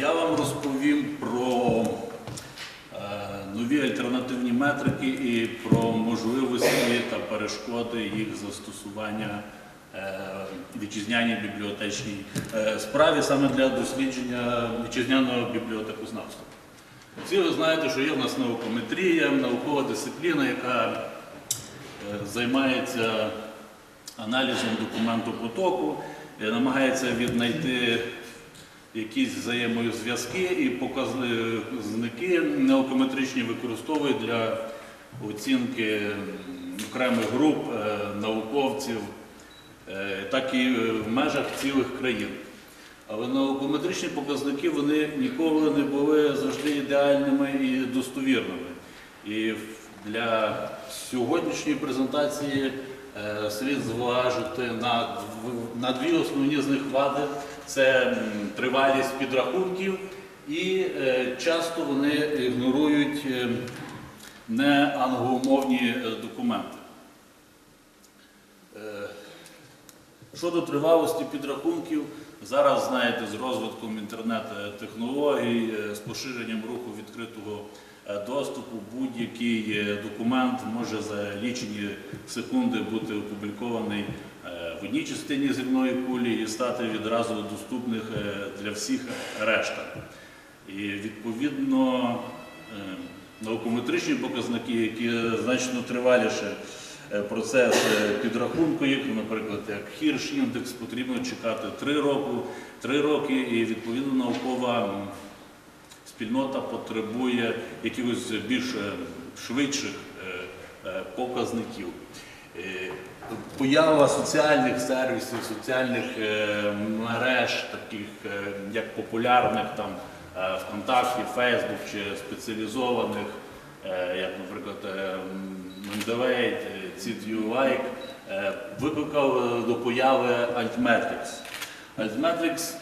Я вам розповім про е, нові альтернативні метрики і про можливості та перешкоди їх застосування е, вітчизняній бібліотечній е, справі саме для дослідження вітчизняного бібліотекознавства. Всі ви знаєте, що є в нас наукометрія, наукова дисципліна, яка займається аналізом документу потоку, намагається віднайти якісь взаємозв'язки і показники наукометричні використовує для оцінки окремих груп е, науковців, е, так і в межах цілих країн. Але наукометричні показники вони ніколи не були завжди ідеальними і достовірними. І для сьогоднішньої презентації е, слід зважити на дві основні з них вади: це тривалість підрахунків, і е, часто вони ігнорують не англомовні е, документи. Е, Щодо тривалості підрахунків, зараз знаєте, з розвитком інтернет-технологій, з поширенням руху відкритого доступу, будь-який документ може за лічені секунди бути опублікований одній частині земної кулі і стати відразу доступних е, для всіх решта. І відповідно е, наукометричні показники, які значно триваліше е, процес підрахунку їх, наприклад, як Хірш індекс, потрібно чекати 3 роки, 3 роки, і відповідно наукова спільнота потребує якихось більш швидших показників. Е, Поява соціальних сервісів, соціальних е, мереж, таких е, як популярних там ВКонтакті, Фейсбук чи спеціалізованих, як, наприклад, CityUlike, е, викликав до появи Altmetrics. Altmetrics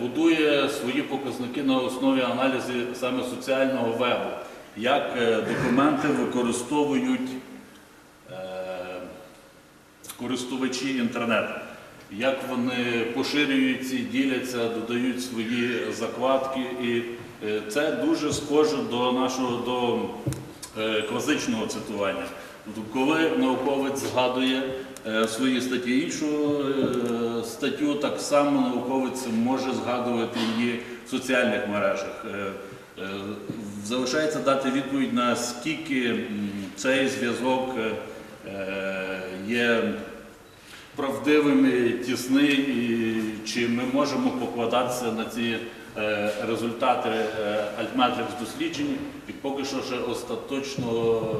будує свої показники на основі аналізу саме соціального вебу, як документи використовують користувачі інтернету, як вони поширюються, діляться, додають свої закладки. І е, це дуже схоже до нашого до е, класичного цитування. Коли науковець згадує е, в своїй статті іншу статтю, так само науковець може згадувати її в соціальних мережах. Залишається дати відповідь на скільки м, цей зв'язок є правдивим, і тісний, і чи ми можемо покладатися на ці е, результати е, Altmetrics досліджень, і поки що ще остаточного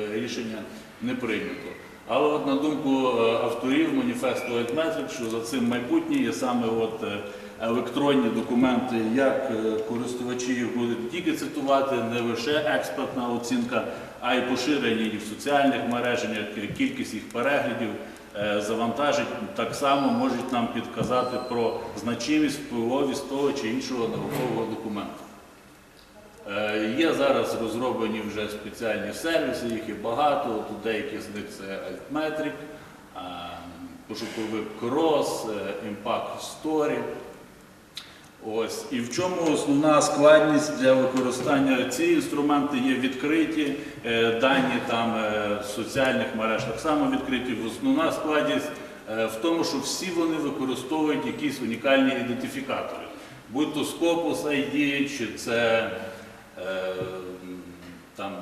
е, рішення не прийнято. Але от на думку е, авторів маніфесту Altmetrics, що за цим майбутнє є саме от е, електронні документи, як е, користувачі їх будуть тільки цитувати, не лише експертна оцінка, а й поширення їх в соціальних мережах, кількість їх переглядів, е, завантажень так само можуть нам підказати про значимість, впливовість того чи іншого наукового документу. Е, Є зараз розроблені вже спеціальні сервіси, їх є багато. Тут деякі з них це Altmetric, пошуковик Cross, Impact Story. Ось. І в чому основна складність для використання ці інструменти є відкриті, е, дані там е, соціальних мереж так само відкриті. Основна складність е, в тому, що всі вони використовують якісь унікальні ідентифікатори. Будь то Scopus ID, чи це там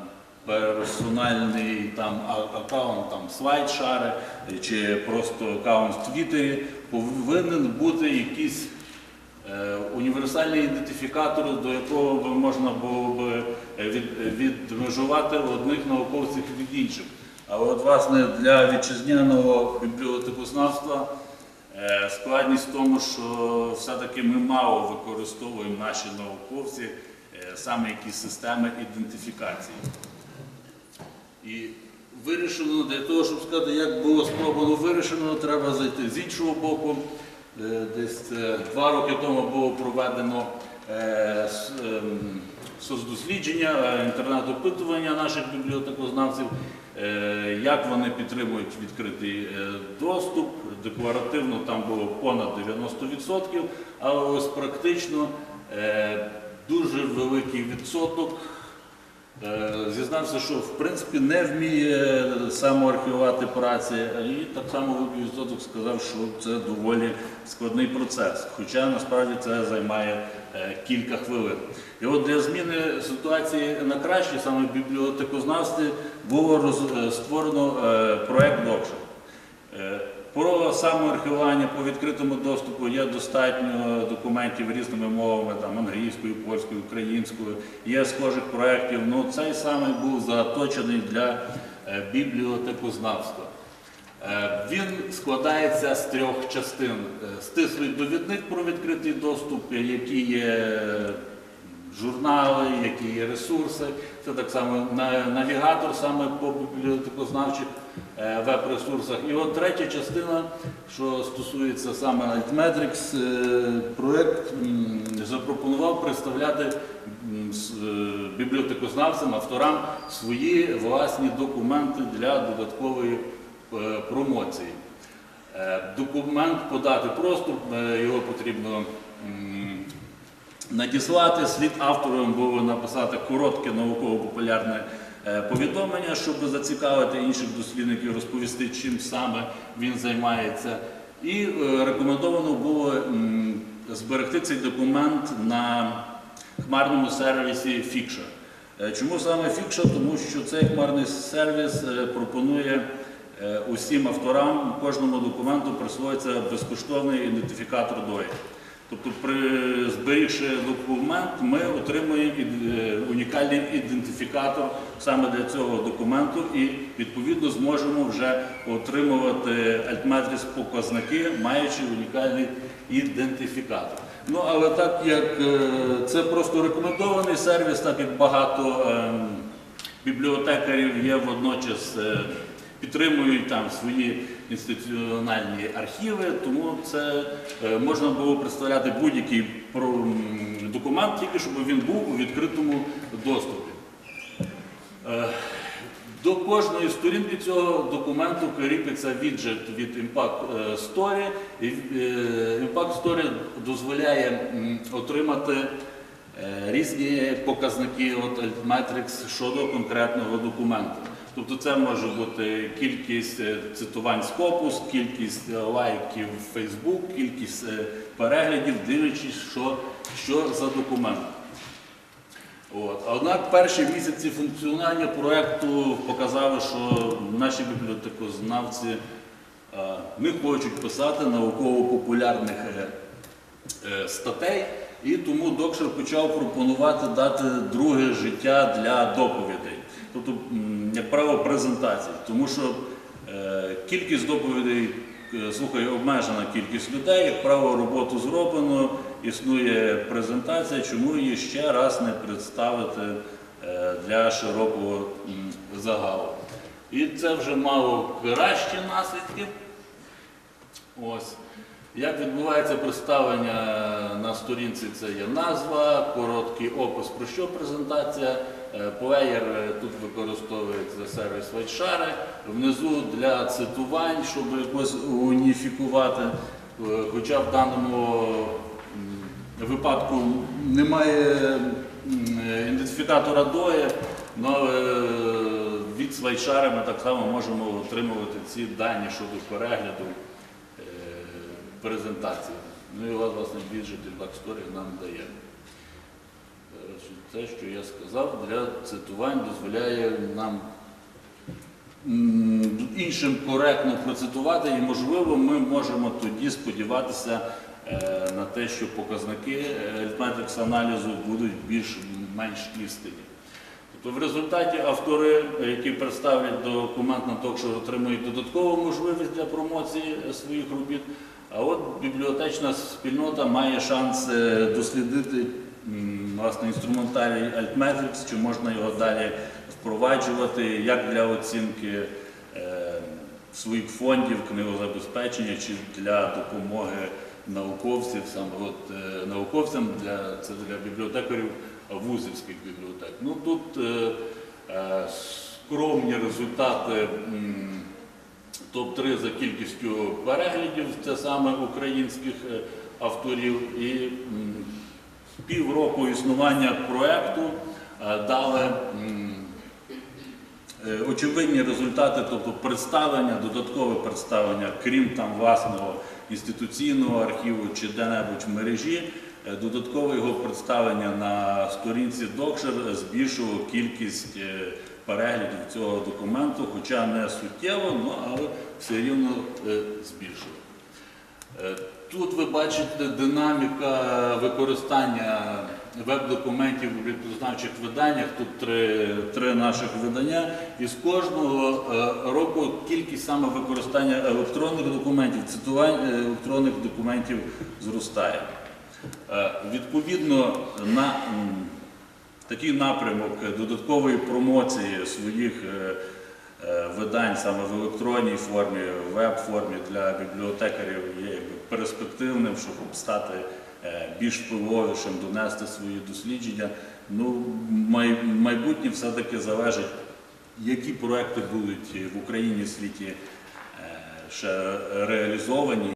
персональний там, аккаунт там, слайдшари, чи просто аккаунт в Твіттері, повинен бути якийсь Універсальний ідентифікатор, до якого можна було б е, від- відмежувати одних науковців від інших. Але от, власне, для вітчизняного бібліотекознавства е, складність в тому, що все-таки ми мало використовуємо наші науковці е, саме якісь системи ідентифікації. І вирішено для того, щоб сказати, як було спробувано вирішено, треба зайти з іншого боку. Е, Десь е, два роки тому було проведено е, ем, соцдослідження, інтернет-опитування наших бібліотекознавців, як вони підтримують відкритий доступ. Декларативно там було понад 90%, але ось практично дуже великий відсоток Зізнався, що в принципі не вміє самоархівувати праці, і так само відсоток сказав, що це доволі складний процес. Хоча насправді це займає е, кілька хвилин. І от для зміни ситуації на краще, саме в бібліотекознавстві, було е, створено е, проект Докша. Про самоархівування по відкритому доступу є достатньо документів різними мовами, там англійською, польською, українською. Є схожих проєктів. Ну цей саме був заточений для е, бібліотекознавства. Е, Він складається з трьох частин: Е, стислий довідник про відкритий доступ, які є журнали, які є ресурси. Це так само навігатор саме по бібліотекознавчих веб-ресурсах. І от третя частина, що стосується саме Altmetrics, е, проект м, запропонував представляти е, бібліотекознавцям, авторам свої власні документи для додаткової е, промоції. Е, Документ подати просто, е, його потрібно надіслати. Слід автором було написати коротке науково-популярне е, повідомлення, щоб зацікавити інших дослідників, розповісти, чим саме він займається. І е, рекомендовано було зберегти цей документ на хмарному сервісі Fiction. Е, Чому саме Fiction? Тому що цей хмарний сервіс е, пропонує е, усім авторам кожному документу присвоїться безкоштовний ідентифікатор DOI. Тобто, при зберігши документ, ми отримуємо унікальний ідентифікатор саме для цього документу і відповідно зможемо вже отримувати Altmetrics показники, маючи унікальний ідентифікатор. Ну але так як е, це просто рекомендований сервіс, так як багато ем, бібліотекарів є водночас е, підтримують там свої інституціональні архіви, тому це е, можна було представляти будь-який документ, тільки щоб він був у відкритому доступі. Е, До кожної сторінки цього документу кріпиться віджит від Impact е, Story. Impact Story дозволяє отримати різні показники от Altmetrics щодо конкретного документу. Тобто це може бути кількість е, цитувань Scopus, кількість е, лайків в Facebook, кількість е, переглядів, дивлячись, що, що за документ. От. Однак перші місяці функціонування проєкту показали, що наші бібліотекознавці не хочуть писати науково-популярних статей, і тому Докшер почав пропонувати дати друге життя для доповідей, тобто, правило, презентацій. Тому що е, кількість доповідей е, слухає обмежена кількість людей, як правило, роботу зроблено, існує презентація, чому її ще раз не представити е, для широкого загалу. І це вже мало кращі наслідки. Ось. Як відбувається представлення на сторінці, це є назва, короткий опис, про що презентація. Е, Плеєр е, тут використовується сервіс WhiteShare. Внизу для цитувань, щоб якось уніфікувати. Е, Хоча в даному випадку немає ідентифікатора DOE, але від SlideShare ми так само можемо отримувати ці дані щодо перегляду презентації. Ну і власне бюджет і Backstory нам дає. Те, що я сказав, для цитувань дозволяє нам іншим коректно процитувати, і, можливо, ми можемо тоді сподіватися е, на те, що показники Altmetrics аналізу будуть більш-менш істинні. Тобто в результаті автори, які представлять документ на то, що отримують додаткову можливість для промоції е, своїх робіт, а от бібліотечна спільнота має шанс е, дослідити власне інструментарій Altmetrics, чи можна його далі впроваджувати, як для оцінки е, своїх фондів, книгозабезпечення чи для допомоги науковців, саме от, е, науковцям, для, це для бібліотекарів вузівських бібліотек. Ну тут е, е, скромні результати. топ-3 за кількістю переглядів, це саме українських авторів. І півроку існування проєкту е, дали е, очевидні результати, тобто представлення, додаткове представлення, крім там власного інституційного архіву чи де-небудь в мережі, е, додаткове його представлення на сторінці Докшер збільшило кількість переглядів цього документу, хоча не суттєво, але все рівно збільшило. Тут ви бачите динаміка використання веб-документів в бібліотезнавчих виданнях. Тут три, три наших видання. І з кожного е, року кількість саме використання електронних документів, цитувань е, електронних документів зростає. Е, Відповідно, на такий напрямок додаткової промоції своїх видань саме в електронній формі, веб-формі для бібліотекарів є перспективним, щоб стати е, більш впливовішим, донести свої дослідження. Ну, майбутнє все-таки залежить, які проекти будуть в Україні в світі е, ще реалізовані.